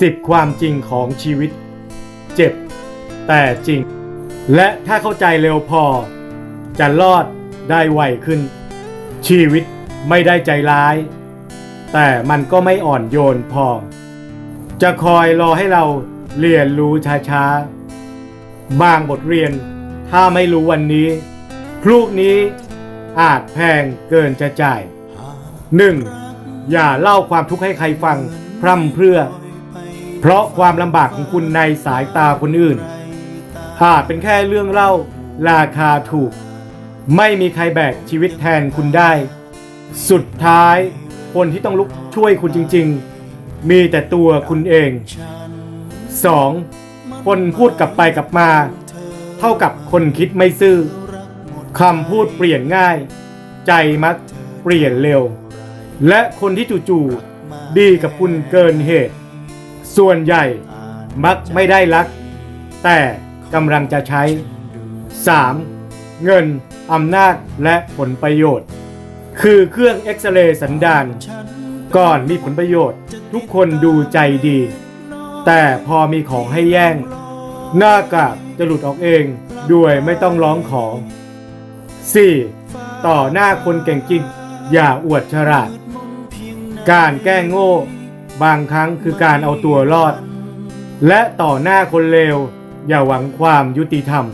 สิบความจริงของชีวิต เจ็บ แต่จริง และถ้าเข้าใจเร็วพอ จะรอดได้ไวขึ้น ชีวิตไม่ได้ใจร้าย แต่มันก็ไม่อ่อนโยนพอ จะคอยรอให้เราเรียนรู้ช้าๆ บางบทเรียนถ้าไม่รู้วันนี้ พรุ่งนี้อาจแพงเกินจะจ่าย 1. อย่าเล่าความทุกข์ให้ใครฟัง พร่ำเพรื่อ เพราะความลำบากของคุณในสายตาคนอื่น อาจเป็นแค่เรื่องเล่าราคาถูก ไม่มีใครแบกชีวิตแทนคุณได้ สุดท้ายคนที่ต้องลุกช่วยคุณจริง ๆ มีแต่ตัวคุณเอง 2. คนพูดกลับไปกลับมา เท่ากับคนคิดไม่ซื่อคำพูดเปลี่ยนง่าย ใจมักเปลี่ยนเร็ว และคนที่จู่ๆดีกับคุณเกินเหตุ ส่วนใหญ่มักไม่ได้รัก แต่กำลังจะใช้ 3. เงินอำนาจและผลประโยชน์ คือเครื่องเอ็กซเรย์สันดานก่อนมีผลประโยชน์ ทุกคนดูใจดี แต่พอมีของให้แย่ง หน้ากากจะหลุดออกเองด้วยไม่ต้องร้องขอ 4. ต่อหน้าคนเก่งจริง อย่าอวดฉลาด การแก้โง่ บางครั้งคือการเอาตัวรอด และต่อหน้าคนเลว อย่าหวังความยุติธรรม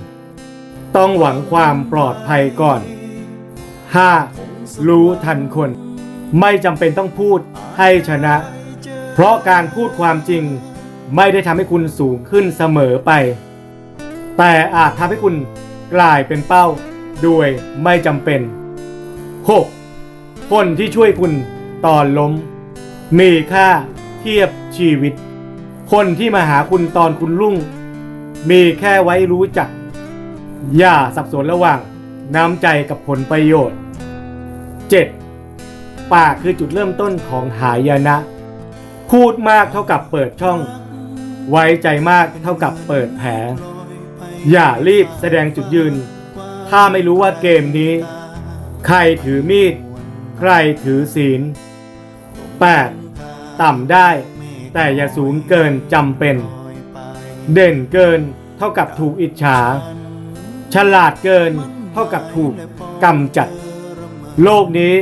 ต้องหวังความปลอดภัยก่อน 5. รู้ทันคน ไม่จำเป็นต้องพูดให้ชนะ เพราะการพูดความจริงไม่ได้ทำให้คุณสูงขึ้นเสมอไป แต่อาจทำให้คุณกลายเป็นเป้าด้วยไม่จำเป็น 6. คนที่ช่วยคุณตอนล้ม มีค่า เทียบชีวิต คนที่มาหาคุณตอนคุณรุ่ง มีแค่ไว้รู้จัก อย่าสับสนระหว่าง น้ำใจกับผลประโยชน์ 7. ปากคือจุดเริ่มต้นของหายนะ พูดมากเท่ากับเปิดช่อง ไว้ใจมากเท่ากับเปิดแผล อย่ารีบแสดงจุดยืน ถ้าไม่รู้ว่าเกมนี้ ใครถือมีด ใครถือศีล 8. ต่ำได้ แต่อย่าสูงเกินจำเป็น เด่นเกินเท่ากับถูกอิจฉา ฉลาดเกินเท่ากับถูกกำจัด โลกนี้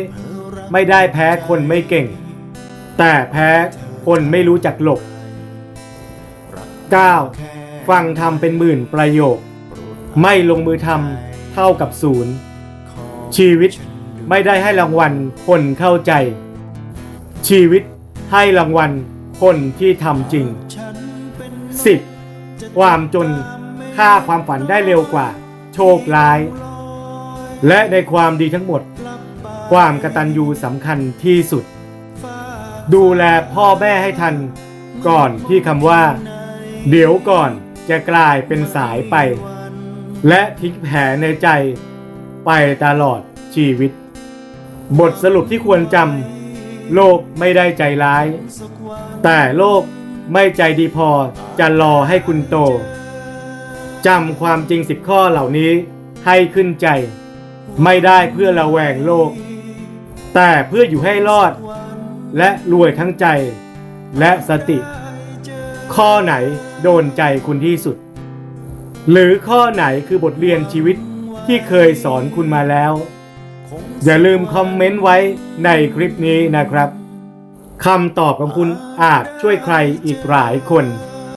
ไม่ได้แพ้คนไม่เก่ง แต่แพ้คนไม่รู้จักหลบ 9. ฟังทำเป็นหมื่นประโยค ไม่ลงมือทำเท่ากับศูนย์ ชีวิตไม่ได้ให้รางวัลคนเข้าใจ ชีวิต ให้รางวัลคนที่ทำจริง 10. ความจนฆ่าความฝันได้เร็วกว่า โชคร้าย และในความดีทั้งหมด ความกระตัญญูสำคัญที่สุด ดูแลพ่อแม่ให้ทัน ก่อนที่คำว่า เดี๋ยวก่อนจะกลายเป็นสายไป และทิ้งแผลในใจไปตลอดชีวิต บทสรุปที่ควรจำ โลกไม่ได้ใจร้าย แต่โลกไม่ใจดีพอจะรอให้คุณโตจำความจริงสิบข้อเหล่านี้ให้ขึ้นใจ ไม่ได้เพื่อระแวงโลก แต่เพื่ออยู่ให้รอด และรวยทั้งใจ และสติ ข้อไหนโดนใจคุณที่สุด หรือข้อไหนคือบทเรียนชีวิตที่เคยสอนคุณมาแล้ว อย่าลืมคอมเมนต์ไว้ในคลิปนี้นะครับคำตอบของคุณอาจช่วยใครอีกหลายคน